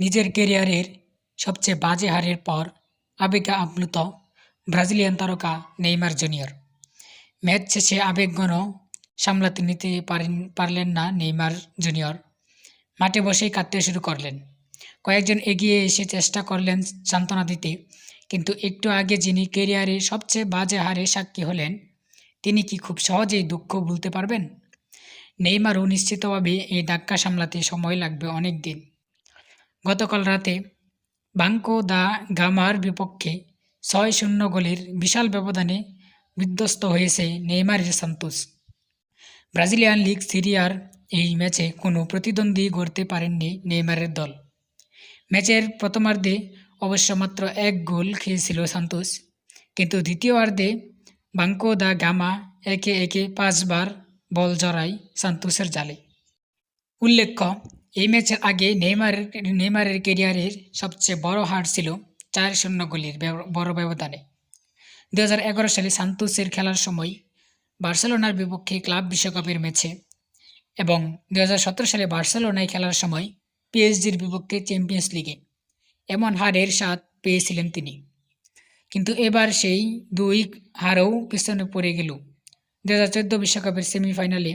নিজের কেরিয়ারের সবচেয়ে বাজে হারের পর আবেগে আপ্লুত ব্রাজিলিয়ান তারকা নেইমার জুনিয়র। ম্যাচ শেষে আবেগঘন সামলাতে নিতে পারেন পারলেন না নেইমার জুনিয়র। মাঠে বসেই কাঁদতে শুরু করলেন। কয়েকজন এগিয়ে এসে চেষ্টা করলেন সান্ত্বনা দিতে, কিন্তু একটু আগে যিনি কেরিয়ারে সবচেয়ে বাজে হারে সাক্ষী হলেন, তিনি কি খুব সহজেই দুঃখ ভুলতে পারবেন? নেইমারও নিশ্চিতভাবে এই ধাক্কা সামলাতে সময় লাগবে অনেক দিন। গতকাল রাতে বাঙ্কো দা গামার বিপক্ষে ছয় শূন্য গোলের বিশাল ব্যবধানে বিধ্বস্ত হয়েছে নেইমারের সান্তোস। ব্রাজিলিয়ান লিগ সিরিয়ার এই ম্যাচে কোনো প্রতিদ্বন্দ্বী গড়তে পারেননি নেইমারের দল। ম্যাচের প্রথমার্ধে অবশ্য মাত্র এক গোল খেয়েছিল সান্তোস, কিন্তু দ্বিতীয়ার্ধে বাঙ্কো দা গামা একে একে পাঁচবার বল জড়ায় সান্তোসের জালে। উল্লেখ্য এই ম্যাচের আগে নেইমারের নেইমারের কেরিয়ারের সবচেয়ে বড় হার ছিল চার শূন্য গোলের বড় ব্যবধানে। দু হাজার এগারো সালে সান্তোসের খেলার সময় বার্সেলোনার বিপক্ষে ক্লাব বিশ্বকাপের ম্যাচে এবং দু হাজার সতেরো সালে বার্সেলোনায় খেলার সময় পিএসজির বিপক্ষে চ্যাম্পিয়ন্স লিগে এমন হারের স্বাদ পেয়েছিলেন তিনি। কিন্তু এবার সেই দুই হারও পিছনে পড়ে গেল। দু হাজার চোদ্দ বিশ্বকাপের সেমিফাইনালে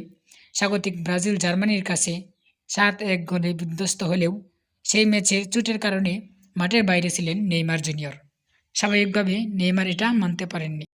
স্বাগতিক ব্রাজিল জার্মানির কাছে সাত এক গোলে বিধ্বস্ত হলেও সেই ম্যাচে চোটের কারণে মাঠের বাইরে ছিলেন নেইমার জুনিয়র। স্বাভাবিকভাবে নেইমার এটা মানতে পারেননি।